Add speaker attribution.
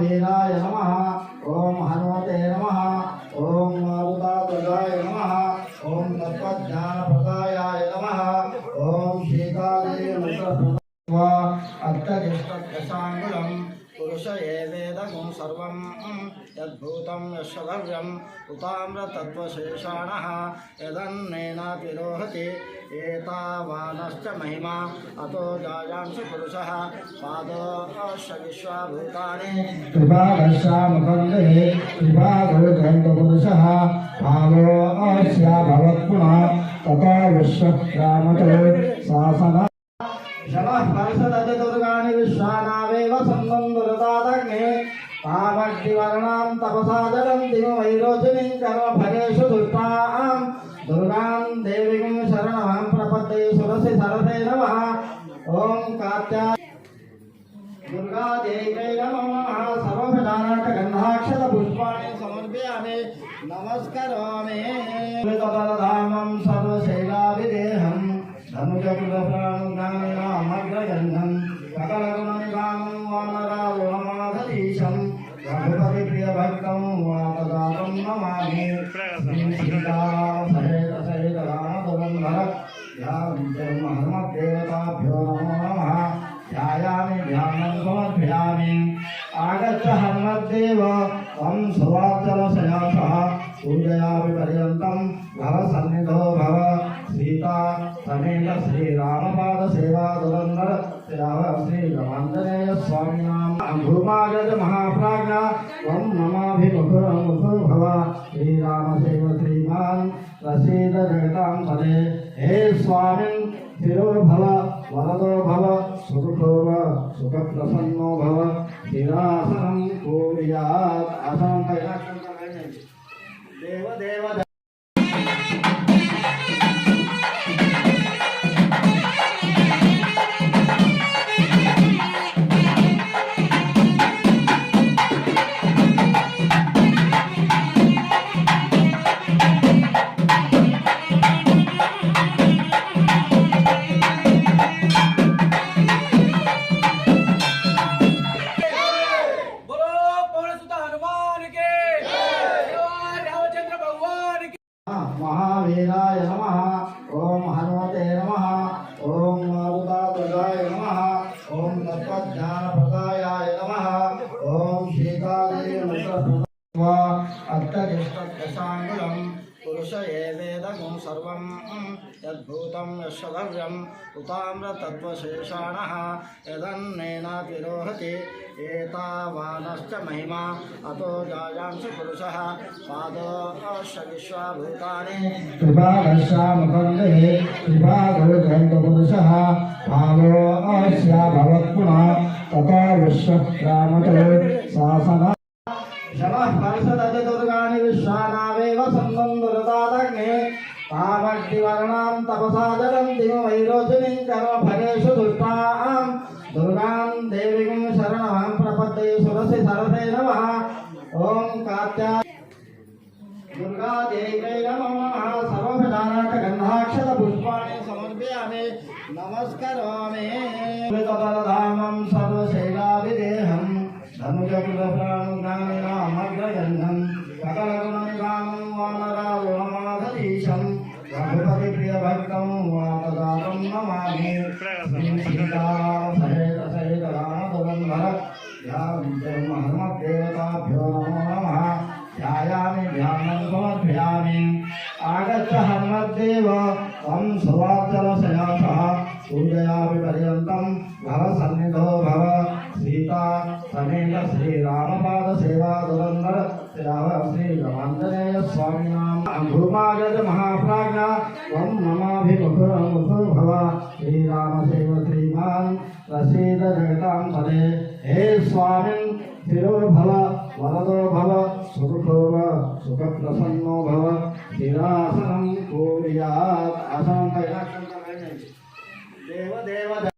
Speaker 1: మహావీరాయ నమ. ఓం హనుమతే నమ. ఓం మారుతాపదాయ నమ. ఓం తత్వజ్ఞానప్రదాయాయ నమ. ఓం శీతాలే అర్థ పురుష ఏ వేదము సర్వం. यद्भूतं यशव्यम् उताम्रतत्त्वशेषाणः यदन्नेनापि एतावानश्च महिमा, अतो जायांसि पुरुषः पादोश्च विश्वाभूतानि कृपादशामकन्दे कृपादोदण्डपुरुषः पादोऽस्या भवत्पुनः तथा विश्वक्रामतो సాదరం దివైరోజుని కర్మ ఫలేషు దుష్టాం దుర్గాం దేవికిం శరణం ప్రపద్దే సురసి సరసే నమ ఓం కాత్యా దుర్గా దేవ్యై నమ సర్వప్రధానాట గంధాక్షర పుష్పాన్ని సమర్పయామి నమస్కరామి సర్వశైలావిదేహం ధనుజ భక్తం మాతదాతం నమామి సహిత సహిత రామసుగంధర హనుమద్దేవతాభ్యో నమో నమ ధ్యాయామి ధ్యానం సమర్పయామి ఆగచ్చ హనుమద్దేవ త్వం సువాచల శయాస పూజయామి పర్యంతం భవ సన్నిధో భవ సీతా సమేత శ్రీరామపాద సేవా దురంధర శ్రీ రమాంజనేయ స్వామినా భూమాగజ మహాప్రాజ్ఞ త్వం మమాభిముఖురముఖు భవ శ్రీరామశైవ శ్రీమాన్ రసీద జగతాం పదే హే స్వామిన్ స్థిరో భవ వరదో భవ సుఖో సుఖ ప్రసన్నో మహావీరాయ నమ. ఓం హనుమతే నమ. ఓం మారుతాయ నమ. ఓం తత్వజ్ఞానప్రదాయాయ నమ. ఓం సీతాదేవి అత్తగిష్టం पुरुष एवेदगुं सर्वं यद्भूतं यशव्यम् उताम्रतत्त्वशेषाणः यदन्नेनापि रोहति एतावानश्च महिमा अतो जायांसि पुरुषः विश्वाभूतानि भवत्पुनः तथा विश्वक्रामतो शासना। शमः సంభాజరంతి వైరోజుని కర్మ ఫలేషు దుష్టాం దుర్గాం దేవికం శరణం ప్రపద్దే సురసి సరసే నమ ఓం కాత్యా దుర్గా దేవ్యై నమ సర్వభిధానాట గంధాక్షర పుష్పాన్ని సమర్పయామి त्वं सुवाचलशयासः पूजयामि पर्यन्तं भव। सन्निधो भव सीता समेत श्रीरामपाद सेवा दुरन्धर सेवा श्रीरमाञ्जनेय स्वामिनां भूमागज महाप्राज्ञा त्वं ममाभिमुखुरमुखो भव श्रीरामसेव श्रीमान् प्रसीद जगतां पदे। हे स्वामिन् स्थिरो వరదో భవ సుఖో సుఖప్రసన్నో భవ స్థిరాసనం పూర్యాత్ అసంతైనా దేవదేవ